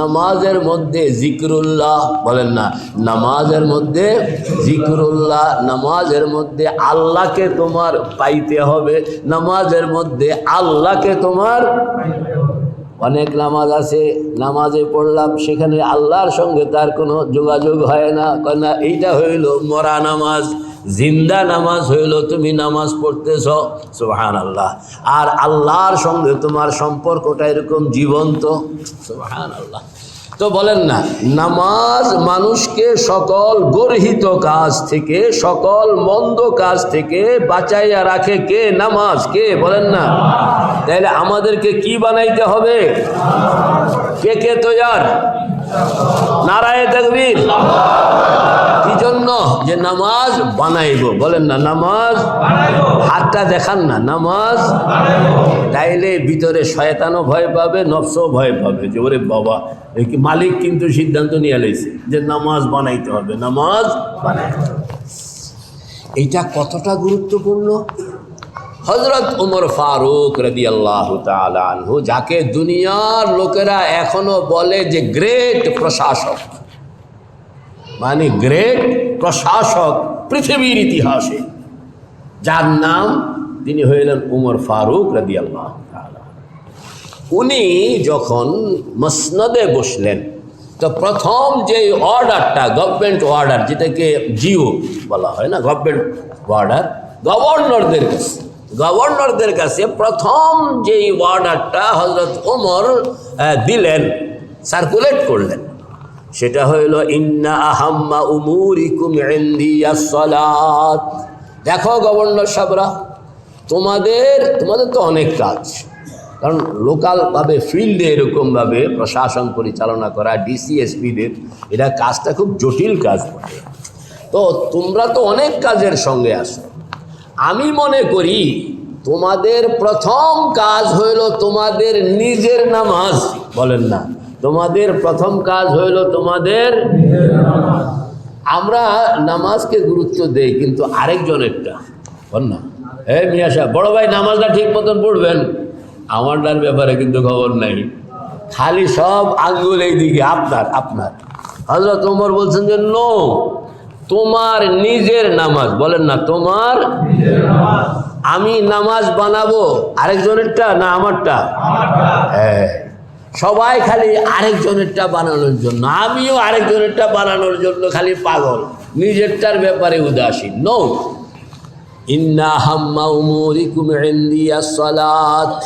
নামাজের মধ্যে জিকরুল্লাহ বলেন না, নামাজের মধ্যে জিকরুল্লাহ, নামাজের মধ্যে আল্লাহকে তোমার পাইতে হবে, নামাজের মধ্যে আল্লাহকে তোমার অনেক নামাজ আছে, নামাজে পড়লাম, সেখানে আল্লাহর সঙ্গে তার কোনো যোগাযোগ হয় না, কয় না, এইটা হইল মরা নামাজ। জিন্দা নামাজ হইল, তুমি নামাজ পড়তেছ। সুহান আল্লাহ আর আল্লাহর সঙ্গে তোমার সম্পর্কটা এরকম জীবন্ত। সুহান আল্লাহ তো বলেন না, নামাজ মানুষকে সকল গর্হিত কাজ থেকে, সকল মন্দ কাজ থেকে বাঁচাইয়া রাখে কে? নামাজ। কে? বলেন না। তাহলে আমাদেরকে কি বানাইতে হবে? কে কে তৈয়ার? নারায় তকবীর। কি জন্য? যে নামাজ বানাইব বলেন না নামাজ? হাতটা দেখান না নামাজ? তাইলে ভিতরে শয়তানও ভয় পাবে নফসও ভয় পাবে। যে ওরে বাবা মালিক কিন্তু সিদ্ধান্ত নিয়ে লাইছে যে নামাজ বানাইতে হবে। নামাজ বানাইতে হবে। এইটা কতটা গুরুত্বপূর্ণ? হজরত উমর ফারুক রদি আল্লাহ আনহু যাকে দুনিয়ার লোকেরা এখনও বলে যে গ্রেট প্রশাসক মানে গ্রেট প্রশাসক পৃথিবীর ইতিহাসে। যার নাম তিনি হইলেন উমর ফারুক রদি আল্লাহ উনি যখন মসনদে বসলেন, তো প্রথম যে অর্ডারটা গভর্নমেন্ট অর্ডার যেটাকে জিও বলা হয় না গভর্নমেন্ট অর্ডার গভর্নরদের কাছে গভর্নরদের কাছে প্রথম যেই অর্ডারটা হজরত ওমর দিলেন সার্কুলেট করলেন। সেটা হইল, ইন্না আহাম্মা উমুরিকুম সলাত। দেখো গভর্নর সাহরা তোমাদের তোমাদের তো অনেক কাজ। কারণ লোকালভাবে, ফিল্ডে এরকমভাবে প্রশাসন পরিচালনা করা, ডিসিএসপিদের এটা কাজটা খুব জটিল কাজ বটে। তো তোমরা তো অনেক কাজের সঙ্গে আসো আমি মনে করি, তোমাদের প্রথম কাজ হইল তোমাদের নিজের নামাজ, বলেন না। তোমাদের প্রথম কাজ হইল তোমাদের আমরা নামাজকে গুরুত্ব দেই কিন্তু আরেকজনেরটা। বল না? হ্যাঁ মিয়া সাহেব বড় ভাই নামাজটা ঠিক মতন পড়বেন? আমারটার ব্যাপারে কিন্তু খবর নাই। খালি সব আঙ্গুল এইদিকে আপনার আপনার। হজরত ওমর বলছেন যে নো তোমার নিজের নামাজ। বলেন না তোমার আমি নামাজ বানাবো। আরেকজনেরটা না আমারটা। হ্যাঁ। সবাই খালি আরেকজনেরটা বানানোর জন্য। আমিও আরেকজনেরটা বানানোর জন্য খালি পাগল। নিজেরটার ব্যাপারে উদাসীন। নৌ ইন্না হাম্মা উমুরিকুম ইন্দিয়া সালাত।